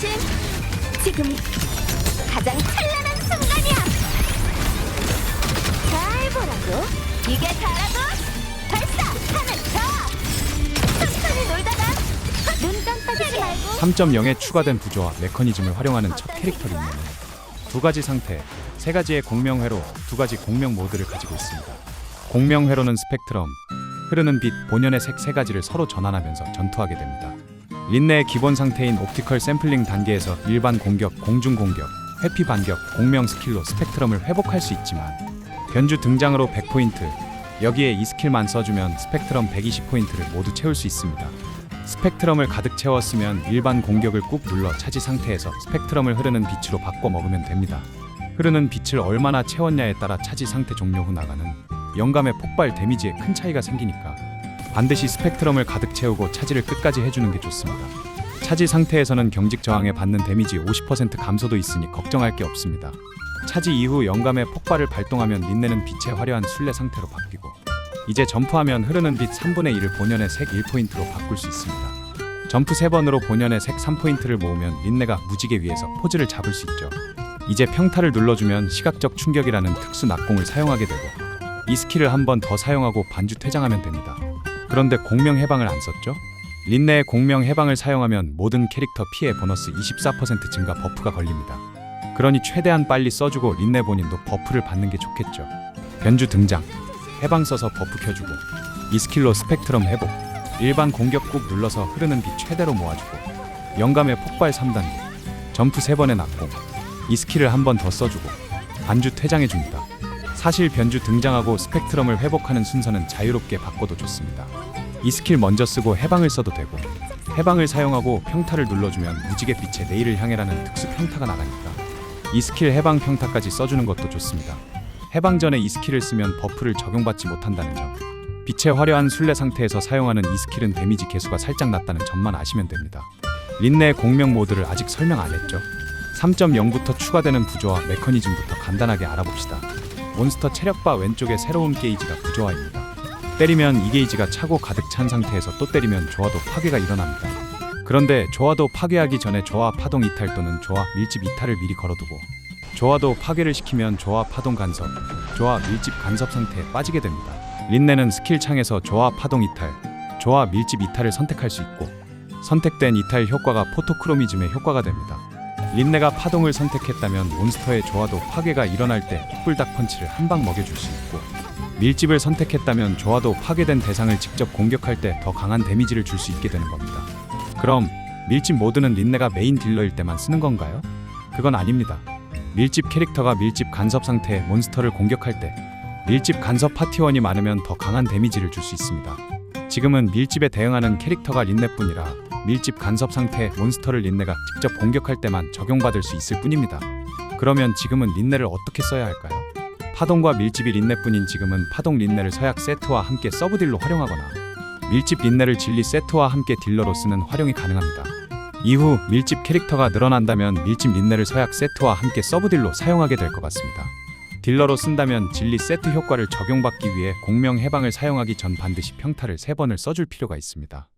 조심. 지금이 가장 찬란한 순간이야. 잘 보라고. 이게 다라고. 발사 하늘 더. 천천히 놀다가 눈 깜빡이지 말고. 3.0에 추가된 구조와 메커니즘을 활용하는 첫 캐릭터 린네는 두 가지 상태, 세 가지의 공명회로 두 가지 공명 모드를 가지고 있습니다. 공명회로는 스펙트럼, 흐르는 빛, 본연의 색 세 가지를 서로 전환하면서 전투하게 됩니다. 린네의 기본 상태인 옵티컬 샘플링 단계에서 일반 공격, 공중 공격, 회피 반격, 공명 스킬로 스펙트럼을 회복할 수 있지만 변주 등장으로 100포인트, 여기에 이 스킬만 써주면 스펙트럼 120포인트를 모두 채울 수 있습니다. 스펙트럼을 가득 채웠으면 일반 공격을 꾹 눌러 차지 상태에서 스펙트럼을 흐르는 빛으로 바꿔 먹으면 됩니다. 흐르는 빛을 얼마나 채웠냐에 따라 차지 상태 종료 후 나가는 영감의 폭발 데미지에 큰 차이가 생기니까 반드시 스펙트럼을 가득 채우고 차지를 끝까지 해주는 게 좋습니다. 차지 상태에서는 경직 저항에 받는 데미지 50% 감소도 있으니 걱정할 게 없습니다. 차지 이후 영감의 폭발을 발동하면 린네는 빛의 화려한 순례 상태로 바뀌고 이제 점프하면 흐르는 빛 3분의 1을 본연의 색 1포인트로 바꿀 수 있습니다. 점프 3번으로 본연의 색 3포인트를 모으면 린네가 무지개 위에서 포즈를 잡을 수 있죠. 이제 평타를 눌러주면 시각적 충격이라는 특수 낙공을 사용하게 되고 이 스킬을 한 번 더 사용하고 반주 퇴장하면 됩니다. 그런데 공명 해방을 안 썼죠? 린네의 공명 해방을 사용하면 모든 캐릭터 피해 보너스 24% 증가 버프가 걸립니다. 그러니 최대한 빨리 써주고 린네 본인도 버프를 받는 게 좋겠죠. 변주 등장. 해방 써서 버프 켜주고 이 스킬로 스펙트럼 회복 일반 공격 꾹 눌러서 흐르는 빛 최대로 모아주고 영감의 폭발 3단계 점프 3번의 낙공 이 스킬을 한 번 더 써주고 반주 퇴장해 줍니다 사실 변주 등장하고 스펙트럼을 회복하는 순서는 자유롭게 바꿔도 좋습니다 이 스킬 먼저 쓰고 해방을 써도 되고 해방을 사용하고 평타를 눌러주면 무지개 빛의 내일을 향해라는 특수 평타가 나가니까 이 스킬 해방 평타까지 써주는 것도 좋습니다 해방 전에 이 스킬을 쓰면 버프를 적용받지 못한다는 점. 빛의 화려한 순례 상태에서 사용하는 이 스킬은 데미지 개수가 살짝 낮다는 점만 아시면 됩니다. 린네의 공명 모드를 아직 설명 안 했죠. 3.0부터 추가되는 부조와 메커니즘부터 간단하게 알아봅시다. 몬스터 체력바 왼쪽에 새로운 게이지가 부조화입니다. 때리면 이 게이지가 차고 가득 찬 상태에서 또 때리면 조화도 파괴가 일어납니다. 그런데 조화도 파괴하기 전에 조화 파동 이탈 또는 조화 밀집 이탈을 미리 걸어두고 조화도 파괴를 시키면 조화 파동 간섭, 조화 밀집 간섭 상태에 빠지게 됩니다. 린네는 스킬 창에서 조화 파동 이탈, 조화 밀집 이탈을 선택할 수 있고 선택된 이탈 효과가 포토크로미즘의 효과가 됩니다. 린네가 파동을 선택했다면 몬스터의 조화도 파괴가 일어날 때 뿔닥 펀치를 한 방 먹여줄 수 있고 밀집을 선택했다면 조화도 파괴된 대상을 직접 공격할 때 더 강한 데미지를 줄 수 있게 되는 겁니다. 그럼 밀집 모드는 린네가 메인 딜러일 때만 쓰는 건가요? 그건 아닙니다. 밀집 캐릭터가 밀집 간섭 상태의 몬스터를 공격할 때 밀집 간섭 파티원이 많으면 더 강한 데미지를 줄 수 있습니다. 지금은 밀집에 대응하는 캐릭터가 린네뿐이라 밀집 간섭 상태의 몬스터를 린네가 직접 공격할 때만 적용받을 수 있을 뿐입니다. 그러면 지금은 린네를 어떻게 써야 할까요? 파동과 밀집이 린네뿐인 지금은 파동 린네를 서약 세트와 함께 서브딜로 활용하거나 밀집 린네를 진리 세트와 함께 딜러로 쓰는 활용이 가능합니다. 이후 밀집 캐릭터가 늘어난다면 밀집 린네를 서약 세트와 함께 서브딜로 사용하게 될 것 같습니다. 딜러로 쓴다면 진리 세트 효과를 적용받기 위해 공명 해방을 사용하기 전 반드시 평타를 3번을 써줄 필요가 있습니다.